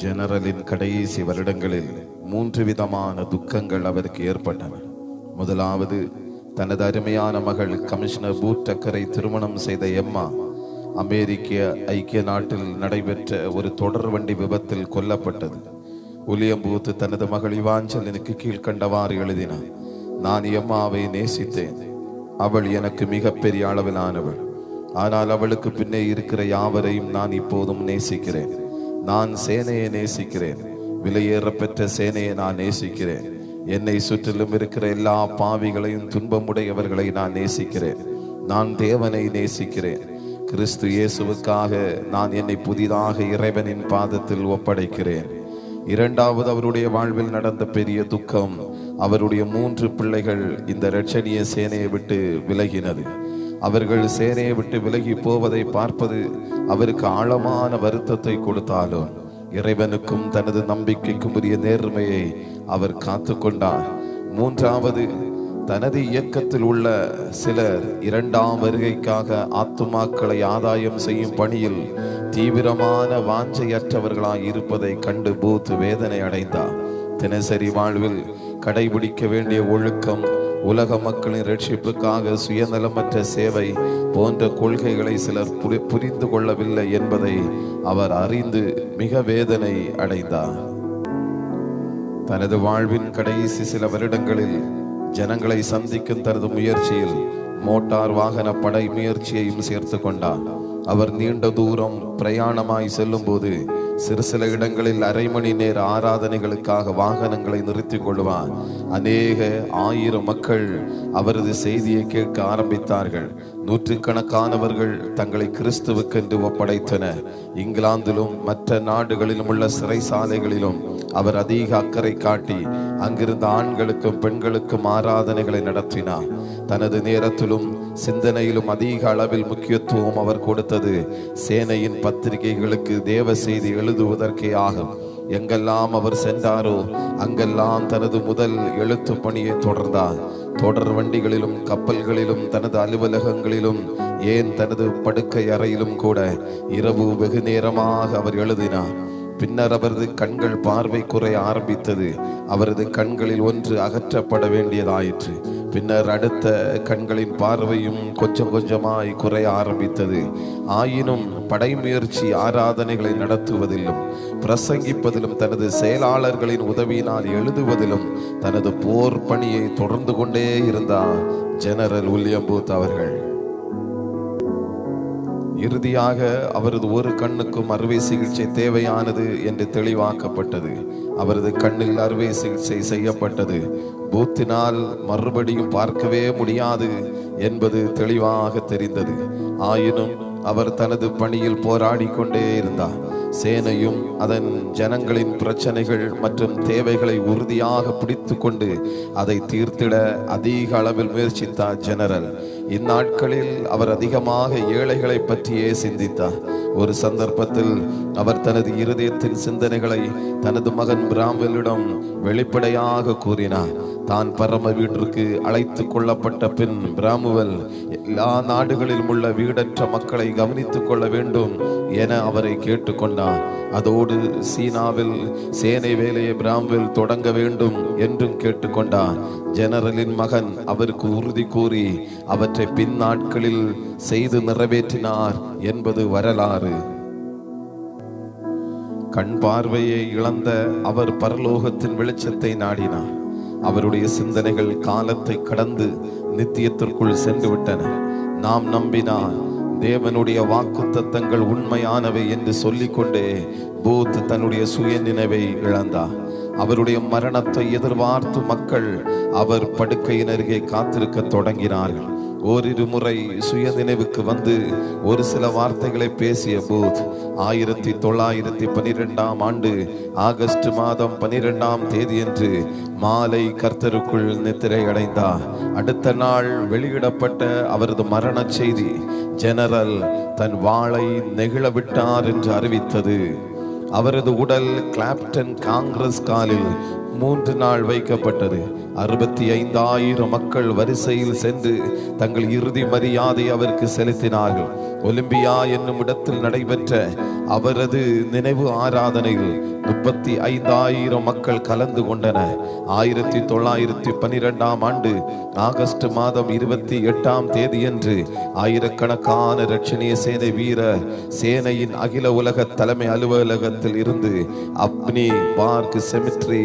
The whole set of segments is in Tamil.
ஜெனரலின் கடைசி வருடங்களில் மூன்று விதமான துக்கங்கள் அவருக்கு ஏற்பட்டன. முதலாவது தனது அருமையான மகள் கமிஷனர் பூட்டக்கரை திருமணம் செய்த எம்மா அமெரிக்க ஐக்கிய நாட்டில் நடைபெற்ற ஒரு தொடர் வண்டி விபத்தில் கொல்லப்பட்டது. உலியம்பூத்து தனது மகள் இவாஞ்சலினுக்கு கீழ்க்கண்டவாறு எழுதினார் நான் எம்மாவை நேசித்தேன். அவள் எனக்கு மிகப்பெரிய அளவிலானவள். ஆனால் அவளுக்கு பின்னே இருக்கிற யாவரையும் நான் இப்போதும் நேசிக்கிறேன். நான் சேனையை நேசிக்கிறேன். விலையேற பெற்ற சேனையை நான் நேசிக்கிறேன். என்னை சுற்றிலும் இருக்கிற எல்லா பாவிகளையும் துன்பமுடையவர்களை நான் நேசிக்கிறேன். நான் தேவனை நேசிக்கிறேன். கிறிஸ்து இயேசுவுக்காக நான் என்னை புதிதாக இறைவனின் பாதத்தில் ஒப்படைக்கிறேன். இரண்டாவது அவருடைய வாழ்வில் நடந்த பெரிய துக்கம் அவருடைய மூன்று பிள்ளைகள் இந்த ரட்சணிய சேனையை விட்டு விலகினது. அவர்கள் சேனையை விட்டு விலகி போவதை பார்ப்பது அவருக்கு ஆழமான வருத்தத்தை கொடுத்தாலும் இறைவனுக்கும் தனது நம்பிக்கைக்கும் உரிய நேர்மையை அவர் காத்து கொண்டார் மூன்றாவது தனது இயக்கத்தில் உள்ள சிலர் இரண்டாம் வருகைக்காக ஆத்துமாக்களை ஆதாயம் செய்யும் பணியில் தீவிரமான வாஞ்சையற்றவர்களாய் இருப்பதை கண்டு பூத் வேதனை அடைந்தார். தினசரி வாழ்வில் கடைபிடிக்க வேண்டிய ஒழுக்கம் உலக மக்களின் ரட்சிப்புக்காக சுயநலமற்ற சேவை போன்ற கொள்கைகளை சிலர் புரி- புரிந்து கொள்ளவில்லை என்பதை அவர் அறிந்து மிக வேதனை அடைந்தார். தனது வாழ்வின் கடைசி சில வருடங்களில் ஜனங்களை சந்திக்கும் தனது முயற்சியில் மோட்டார் வாகன படை முயற்சியையும் சேர்த்து கொண்டார். அவர் நீண்ட தூரம் பிரயாணமாய் செல்லும்போது சிறு சில இடங்களில் அரை மணி நேர ஆராதனைகளுக்காக வாகனங்களை நிறுத்திக் கொள்வார். அநேக ஆயிரம் மக்கள் அவரது செய்தியை கேட்க ஆரம்பித்தார்கள். நூற்றுக்கணக்கானவர்கள் தங்களை கிறிஸ்துவுக்கென்று ஒப்படைத்தனர். இங்கிலாந்திலும் மற்ற நாடுகளிலும் உள்ள சிறைசாலைகளிலும் அவர் அதிக அக்கறை காட்டி அங்கிருந்த ஆண்களுக்கும் பெண்களுக்கும் ஆராதனைகளை நடத்தினார். தனது நேரத்திலும் சிந்தனையிலும் அதிக அளவில் முக்கியத்துவம் அவர் கொடுத்தது. சேனையின் பத்திரிகைகளுக்கு தேவ செய்தி எழுதுவதற்கே ஆகும். எங்கெல்லாம் அவர் சென்றாரோ அங்கெல்லாம் தனது முதல் எழுத்து பணியை தொடர்ந்தார். தொடர் வண்டிகளிலும் கப்பல்களிலும் தனது அலுவலகங்களிலும் ஏன் தனது படுக்கை அறையிலும் கூட இரவு வெகு நேரமாக அவர் எழுதினார். பின்னர் அவரது கண்கள் பார்வை குறைய ஆரம்பித்தது. அவரது கண்களில் ஒன்று அகற்றப்பட வேண்டியதாயிற்று. பின்னர் அடுத்த கண்களின் பார்வையும் கொஞ்சம் கொஞ்சமாய் குறைய ஆரம்பித்தது. ஆயினும் படை முயற்சி ஆராதனைகளை நடத்துவதிலும் பிரசங்கிப்பதிலும் தனது செயலாளர்களின் உதவியினால் எழுதுவதிலும் தனது போர் பணியை தொடர்ந்து கொண்டே இருந்தார் ஜெனரல் வில்லியம் பூத் அவர்கள். இறுதியாக அவரது ஒரு கண்ணுக்கும் அறுவை சிகிச்சை தேவையானது என்று தெளிவாக்கப்பட்டது. அவரது கண்ணில் அறுவை சிகிச்சை செய்யப்பட்டது. பூத்தினால் மறுபடியும் பார்க்கவே முடியாது என்பது தெளிவாக தெரிந்தது. ஆயினும் அவர் தனது பணியில் போராடி கொண்டே இருந்தார். சேனையும் அதன் ஜனங்களின் பிரச்சனைகள் மற்றும் தேவைகளை உறுதியாக பிடித்து கொண்டு அதை தீர்த்திட அதிக அளவில் முயற்சித்தார் ஜெனரல். இந்நாட்களில் அவர் அதிகமாக ஏழைகளை பற்றியே சிந்தித்தார். ஒரு சந்தர்ப்பத்தில் அவர் தனது இருதயத்தின் சிந்தனைகளை தனது மகன் பிராம்வெலிடம் வெளிப்படையாக கூறினார். தான் பரம வீட்டிற்கு அழைத்து கொள்ளப்பட்ட பின் பிராமுவல் எல்லா நாடுகளிலும் உள்ள வீடற்ற மக்களை கவனித்துக் கொள்ள வேண்டும் என அவரை கேட்டுக்கொண்டார் அதோடு சீனாவில் சேனை வேலையை பிராம்வெல் தொடங்க வேண்டும் என்றும் கேட்டுக்கொண்டார் ஜெனரலின் மகன் அவருக்கு உறுதி கூறி அவற்றை பின் நாட்களில் செய்து நிறைவேற்றினார் என்பது வரலாறு. கண் பார்வையை இழந்த அவர் பரலோகத்தின் வெளிச்சத்தை நாடினார். அவருடைய சிந்தனைகள் காலத்தை கடந்து நித்தியத்திற்குள் சென்று விட்டன நாம் நம்பினால் தேவனுடைய வாக்குத்தத்தங்கள் உண்மையானவை என்று சொல்லிக்கொண்டே பூத் தன்னுடைய சுய நினைவை இழந்தார். அவருடைய மரணத்தை எதிர்பார்த்து மக்கள் அவர் படுக்கையின் அருகே காத்திருக்க தொடங்கினார்கள். ஓரிரு முறை சுய நினைவுக்கு வந்து ஒரு சில வார்த்தைகளை பேசிய போது ஆயிரத்தி தொள்ளாயிரத்தி பனிரெண்டாம் ஆண்டு ஆகஸ்ட் மாதம் பனிரெண்டாம் தேதியன்று மாலை கர்த்தருக்குள் நித்திரை அடைந்தார் அடுத்த நாள் வெளியிடப்பட்ட அவரது மரண செய்தி ஜெனரல் தன் வாளை நெகிழ விட்டார் என்று அறிவித்தது. அவரது உடல் கிளாப்டன் காங்கிரஸ் காலில் மூன்று நாள் வைக்கப்பட்டது. அறுபத்தி ஐந்தாயிரம் மக்கள் வரிசையில் சென்று தங்கள் இறுதி மரியாதை அவருக்கு செலுத்தினார்கள். ஒலிம்பியா என்னும் இடத்தில் நடைபெற்ற அவரது நினைவு ஆராதனையில் முப்பத்தி ஐந்தாயிரம் மக்கள் கலந்து கொண்டனர் ஆயிரத்தி தொள்ளாயிரத்தி பனிரெண்டாம் ஆண்டு ஆகஸ்ட் மாதம் இருபத்தி எட்டாம் தேதியன்று ஆயிரக்கணக்கான ரட்சணிய சேனை வீரர் சேனையின் அகில உலக தலைமை அலுவலகத்தில் இருந்து அப்னி பார்க் செமிட்ரி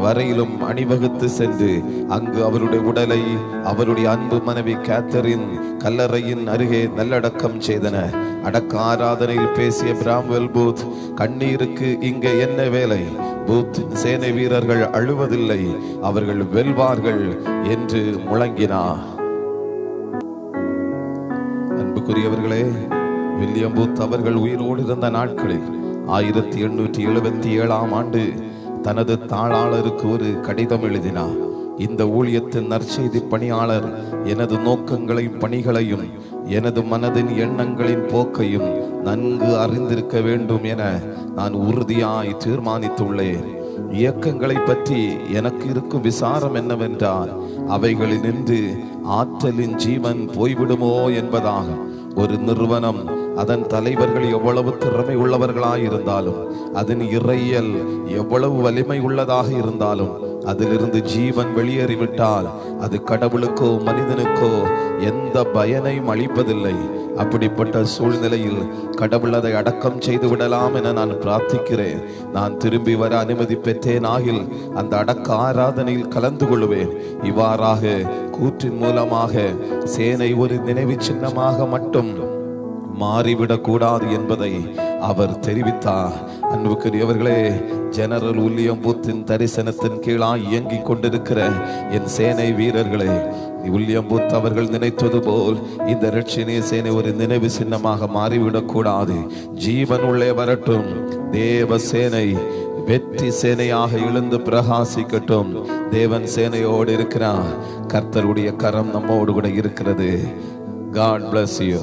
வரையிலும் அணிவகுத்து சென்று அங்கு அவருடைய உடலை அவருடைய அன்பு மனைவி கேத்தரின் கல்லறையின் அருகே நல்லடக்கம் செய்தனர் அடக்க ஆராதனையில் பேசிய பிராம்வெல் பூத் கண்ணீருக்கு இங்கே என்ன என்ன வேலை. பூத் சேனை வீரர்கள் அழுவதில்லை. அவர்கள் வெல்வார்கள் என்று முழங்கினார் அன்புக்குரியவர்களே வில்லியம் பூத் அவர்கள் உயிரோடு இருந்த நாட்களில் ஆயிரத்தி எண்ணூற்றி எழுபத்தி ஏழாம் ஆண்டு தனது தாளாளருக்கு ஒரு கடிதம் எழுதினார் இந்த ஊழியத்தின் நற்செய்தி பணியாளர் எனது நோக்கங்களையும் பணிகளையும் எனது மனதின் எண்ணங்களின் போக்கையும் நன்கு அறிந்திருக்க வேண்டும் என நான் உறுதியாய் தீர்மானித்துள்ளேன். இயக்கங்களை பற்றி எனக்கு இருக்கும் விசாரம் என்னவென்றால் அவைகளில் நின்று ஆற்றலின் ஜீவன் போய்விடுமோ என்பதாக. ஒரு நிறுவனம் அதன் தலைவர்கள் எவ்வளவு திறமை உள்ளவர்களாயிருந்தாலும் அதன் இறையல் எவ்வளவு வலிமை உள்ளதாக இருந்தாலும் அதிலிருந்து ஜீவன் வெளியேறிவிட்டால் அது கடவுளுக்கோ மனிதனுக்கோ எந்த பயனையும் அளிப்பதில்லை. அப்படிப்பட்ட சூழ்நிலையில் கடவுள் அதை அடக்கம் செய்து விடலாம் என நான் பிரார்த்திக்கிறேன். நான் திரும்பி வர அனுமதி பெற்றேன் ஆகில் அந்த அடக்க ஆராதனையில் கலந்து கொள்வேன். இவ்வாறாக கூற்றின் மூலமாக சேனை ஒரு நினைவு சின்னமாக மட்டும் மாறிவிடக் கூடாது என்பதை அவர் தெரிவித்தார். அன்புக்குரியவர்களே ஜெனரல் உல்லியம் பூத்தின் தரிசனத்தின் கீழாய் இயங்கிக் கொண்டிருக்கிற என் சேனை வீரர்களே உல்லியம் பூத் அவர்கள் நினைத்தது போல் இந்த ரட்சினிய சேனை ஒரு நினைவு சின்னமாக மாறிவிடக் கூடாது. ஜீவன் உள்ளே வரட்டும். தேவ சேனை வெற்றி சேனையாக எழுந்து பிரகாசிக்கட்டும். தேவன் சேனையோடு இருக்கிறார். கர்த்தருடைய கரம் நம்மோடு கூட இருக்கிறது. God bless you